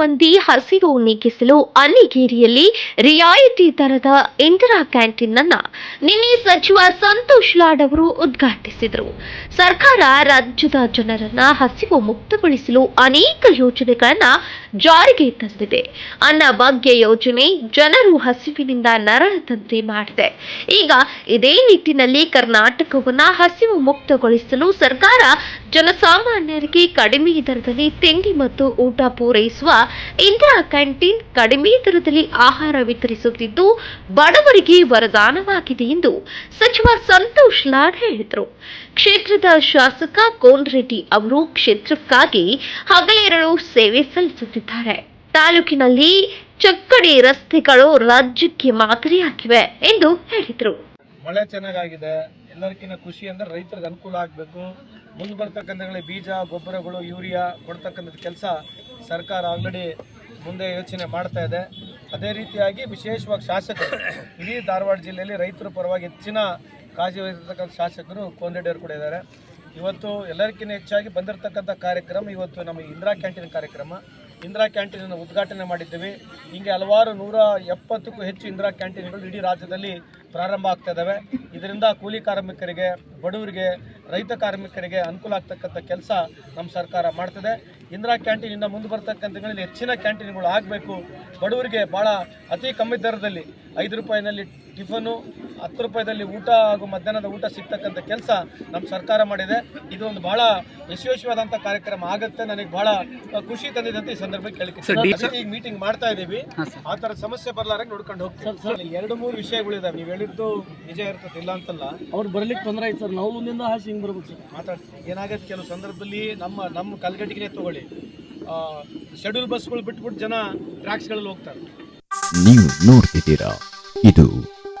ಮಂದಿ ಹಸಿವು ನೀಗಿಸಲು ಅಲ್ಲಿಗೇರಿಯಲ್ಲಿ ರಿಯಾಯಿತಿ ದರದ ಇಂದಿರಾ ಕ್ಯಾಂಟೀನ್ ಅನ್ನ ನಿನ್ನೆ ಸಚಿವ ಸಂತೋಷ್ ಲಾಡ್ ಅವರು ಉದ್ಘಾಟಿಸಿದರು. ಸರ್ಕಾರ ರಾಜ್ಯದ ಜನರನ್ನ ಹಸಿವು ಮುಕ್ತಗೊಳಿಸಲು ಅನೇಕ ಯೋಜನೆಗಳನ್ನ ಜಾರಿಗೆ ತಂದಿದೆ. ಅನ್ನ ಭಾಗ್ಯ ಯೋಜನೆ ಜನರು ಹಸಿವಿನಿಂದ ನರಳದಂತೆ ಮಾಡಿದೆ. ಈಗ ಇದೇ ನಿಟ್ಟಿನಲ್ಲಿ ಕರ್ನಾಟಕವನ್ನು ಹಸಿವು ಮುಕ್ತಗೊಳಿಸಲು ಸರ್ಕಾರ ಜನಸಾಮಾನ್ಯರಿಗೆ ಕಡಿಮೆ ದರದಲ್ಲಿ ತಿಂಡಿ ಮತ್ತು ಊಟ ಪೂರೈಸುವ ಇಂದಿರಾ ಕ್ಯಾಂಟೀನ್ ಕಡಿಮೆ ದರದಲ್ಲಿ ಆಹಾರ ವಿತರಿಸುತ್ತಿದ್ದು, ಬಡವರಿಗೆ ವರದಾನವಾಗಿದೆ ಎಂದು ಸಚಿವ ಸಂತೋಷ್ ಲಾಡ್ ಹೇಳಿದರು. ಕ್ಷೇತ್ರದ ಶಾಸಕ ಕೋನ್ ರೆಡ್ಡಿ ಅವರು ಕ್ಷೇತ್ರಕ್ಕಾಗಿ ಹಗಲಿರಳು ಸೇವೆ ಸಲ್ಲಿಸುತ್ತಿದ್ದಾರೆ. ತಾಲೂಕಿನಲ್ಲಿ ಚಕ್ಕಡಿ ರಸ್ತೆಗಳು ರಾಜ್ಯಕ್ಕೆ ಮಾದರಿಯಾಗಿವೆ ಎಂದು ಹೇಳಿದರು. ಮಳೆ ಚೆನ್ನಾಗಾಗಿದೆ. ಎಲ್ಲರಿಗಿಂತ ಖುಷಿ ಅಂದ್ರೆ ರೈತರಿಗೆ ಅನುಕೂಲ ಆಗಬೇಕು. ಮುಂದೆ ಬರ್ತಕ್ಕಂಥ ಬೀಜ, ಗೊಬ್ಬರಗಳು, ಯೂರಿಯಾ ಕೊಡ್ತಕ್ಕಂಥ ಕೆಲಸ ಸರ್ಕಾರ ಆಲ್ರೆಡಿ ಮುಂದೆ ಯೋಚನೆ ಮಾಡ್ತಾ ಇದೆ. ಅದೇ ರೀತಿಯಾಗಿ ವಿಶೇಷವಾಗಿ ಶಾಸಕರು, ಇಡೀ ಧಾರವಾಡ ಜಿಲ್ಲೆಯಲ್ಲಿ ರೈತರ ಪರವಾಗಿ ಹೆಚ್ಚಿನ ಕಾಳಜಿ ವಹಿಸಿರ್ತಕ್ಕಂಥ ಶಾಸಕರು ಕೋಂದೆಡ್ಡಿಯವರು ಕೂಡ ಇದ್ದಾರೆ. ಇವತ್ತು ಎಲ್ಲರಿಗಿಂತ ಹೆಚ್ಚಾಗಿ ಬಂದಿರತಕ್ಕಂಥ ಕಾರ್ಯಕ್ರಮ ಇವತ್ತು ನಮ್ಮ ಇಂದಿರಾ ಕ್ಯಾಂಟೀನ್ ಕಾರ್ಯಕ್ರಮ. ಇಂದಿರಾ ಕ್ಯಾಂಟೀನನ್ನು ಉದ್ಘಾಟನೆ ಮಾಡಿದ್ದೀವಿ. ಹಿಂಗೆ ಹಲವಾರು ನೂರ ಎಪ್ಪತ್ತಕ್ಕೂ ಹೆಚ್ಚು ಇಂದಿರಾ ಕ್ಯಾಂಟೀನ್ಗಳು ಇಡೀ ರಾಜ್ಯದಲ್ಲಿ ಪ್ರಾರಂಭ ಆಗ್ತಾ ಇದ್ದಾವೆ. ಇದರಿಂದ ಕೂಲಿ ಕಾರ್ಮಿಕರಿಗೆ, ಬಡವರಿಗೆ, ರೈತ ಕಾರ್ಮಿಕರಿಗೆ ಅನುಕೂಲ ಆಗ್ತಕ್ಕಂಥ ಕೆಲಸ ನಮ್ಮ ಸರ್ಕಾರ ಮಾಡ್ತದೆ. ಇಂದಿರಾ ಕ್ಯಾಂಟೀನಿಂದ ಮುಂದೆ ಬರ್ತಕ್ಕಂಥಗಳಲ್ಲಿ ಹೆಚ್ಚಿನ ಕ್ಯಾಂಟೀನ್ಗಳು ಆಗಬೇಕು. ಬಡವರಿಗೆ ಭಾಳ ಅತಿ ಕಮ್ಮಿ ದರದಲ್ಲಿ ಐದು ರೂಪಾಯಿನಲ್ಲಿ ಟಿಫನು ಹತ್ತು ರೂಪಾಯಿದಲ್ಲಿ ಊಟ ಹಾಗೂ ಮಧ್ಯಾಹ್ನದ ಊಟ ಸಿಗ್ತಕ್ಕಂಥ ಕೆಲಸ ನಮ್ಮ ಸರ್ಕಾರ ಮಾಡಿದೆ. ಇದು ಒಂದು ಬಹಳ ಯಶಸ್ವಿಯಾದಂಥ ಕಾರ್ಯಕ್ರಮ ಆಗುತ್ತೆ. ನನಗೆ ಬಹಳ ಖುಷಿ ತಂದಿದೆ ಅಂತ ಈ ಸಂದರ್ಭಕ್ಕೆ ಕೇಳಿಕೆ ಈಗ ಮೀಟಿಂಗ್ ಮಾಡ್ತಾ ಇದ್ದೀವಿ. ಆ ಥರ ಸಮಸ್ಯೆ ಬರ್ಲಾರಂಗೆ ನೋಡ್ಕೊಂಡು ಹೋಗ್ತೀವಿ. ಎರಡು ಮೂರು ವಿಷಯಗಳಿದಾವೆ ನೀವು ಹೇಳಿದ್ದು ನಿಜ ಇರ್ತದೆ ಇಲ್ಲ ಅಂತಲ್ಲ. ಅವ್ರು ಬರ್ಲಿಕ್ಕೆ ತೊಂದರೆ ಆಯ್ತು ಸರ್. ನಾವು ಮುಂದಿಂದ ಹಾಸಿ ಹಿಂಗೆ ಬರ್ಬೇಕು ಸರ್. ಮಾತಾಡ್ತೀವಿ ಏನಾಗುತ್ತೆ ಕೆಲವು ಸಂದರ್ಭದಲ್ಲಿ ನಮ್ಮ ನಮ್ಮ ಕಲ್ಗಟ್ಟಿಗೆ ತಗೊಳ್ಳಿ. ಶೆಡ್ಯೂಲ್ ಬಸ್ಗಳು ಬಿಟ್ಬಿಟ್ಟು ಜನ ಟ್ರ್ಯಾಕ್ಸ್ಗಳಲ್ಲಿ ಹೋಗ್ತಾರೆ. ನೀವು ನೋಡ್ತಿದ್ದೀರಾ? ಇದು